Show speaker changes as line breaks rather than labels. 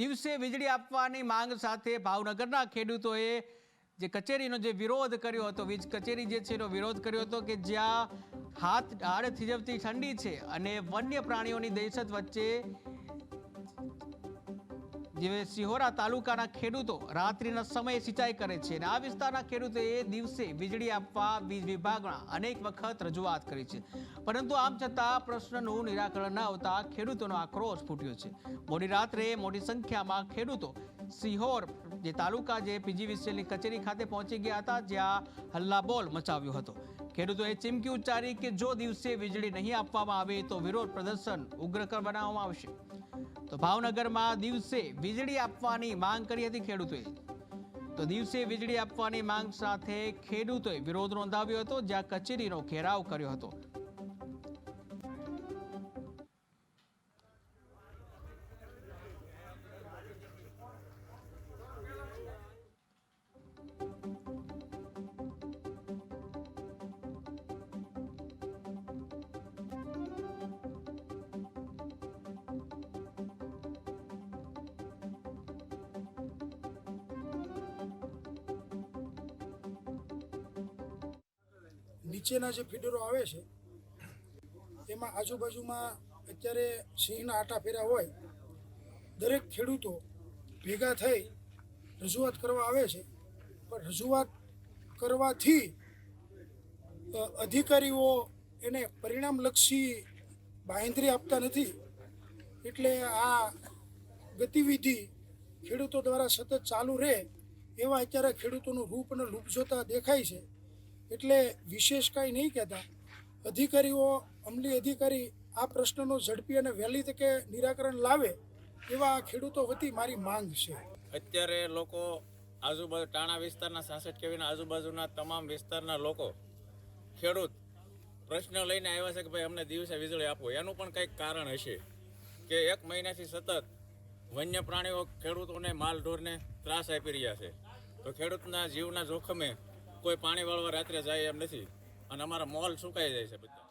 દિવસે વીજળી આપવાની માંગ સાથે ભાવનગરના ખેડૂતોએ જે કચેરીનો જે વિરોધ કર્યો હતો, વીજ કચેરી જે છે એનો વિરોધ કર્યો હતો કે જ્યાં હાથ, હાડ થીજવતી ઠંડી છે અને વન્ય પ્રાણીઓની દહેશત વચ્ચે જે સિહોરા તાલુકાના ખેડૂતો રાત્રિના સમયે સિંચાઈ કરે છે અને આ વિસ્તારના ખેડૂતોએ દિવસે વીજળી આપવા, વીજ વિભાગના અનેક વખત રજૂઆત કરી છે. પરંતુ આમ છતાં પ્રશ્નનું નિરાકરણ ન આવતા ખેડૂતોનો આક્રોશ ફૂટ્યો છે. મોડી રાત્રે મોટી સંખ્યામાં ખેડૂતો સિહોર, જે તાલુકા જે પીજીવીસીએલની કચેરી ખાતે પહોંચી ગયા હતા, જ્યાં હલ્લાબોલ મચાવ્યો હતો. ખેડૂતોએ ચીમકી ઉચ્ચારી કે જો દિવસે વીજળી નહીં આપવામાં આવે તો વિરોધ પ્રદર્શન ઉગ્ર બનાવવામાં આવશે. તો ભાવનગરમાં દિવસે વીજળી આપવાની માંગ કરી હતી ખેડૂતોએ. તો દિવસે વીજળી આપવાની માંગ સાથે ખેડૂતોએ વિરોધ નોંધાવ્યો હતો, જ્યાં કચેરીનો ઘેરાવ કર્યો હતો.
નીચેના જે ફીડરો આવે છે, એમાં આજુબાજુમાં અત્યારે સિંહના આટા ફેરા હોય, દરેક ખેડૂતો ભેગા થઈ રજૂઆત કરવા આવે છે. પણ રજૂઆત કરવાથી અધિકારીઓ એને પરિણામલક્ષી બાંહેધરી આપતા નથી. એટલે આ ગતિવિધિ ખેડૂતો દ્વારા સતત ચાલુ રહે, એવા અત્યારે ખેડૂતોનું રૂપ અને લૂપ જોતા દેખાય છે. એટલે વિશેષ કાંઈ નહીં કહેતા. અધિકારીઓ, અમલી અધિકારી આ પ્રશ્નનો ઝડપી અને વહેલી તકે નિરાકરણ લાવે એવા ખેડૂતો વતી મારી માંગ છે.
અત્યારે લોકો આજુબાજુ ટાણા વિસ્તારના સાસઠ કેવીના આજુબાજુના તમામ વિસ્તારના લોકો ખેડૂત પ્રશ્ન લઈને આવ્યા છે કે ભાઈ અમને દિવસે વીજળી આપો. એનું પણ કંઈક કારણ હશે કે એક મહિનાથી સતત વન્ય પ્રાણીઓ ખેડૂતોને માલ ઢોરને ત્રાસ આપી રહ્યા છે. તો ખેડૂતના જીવના જોખમે કોઈ પાણી વાળવા રાત્રે જાય એમ નથી. અને અમારા મોલ સુકાઈ જાય છે બધા.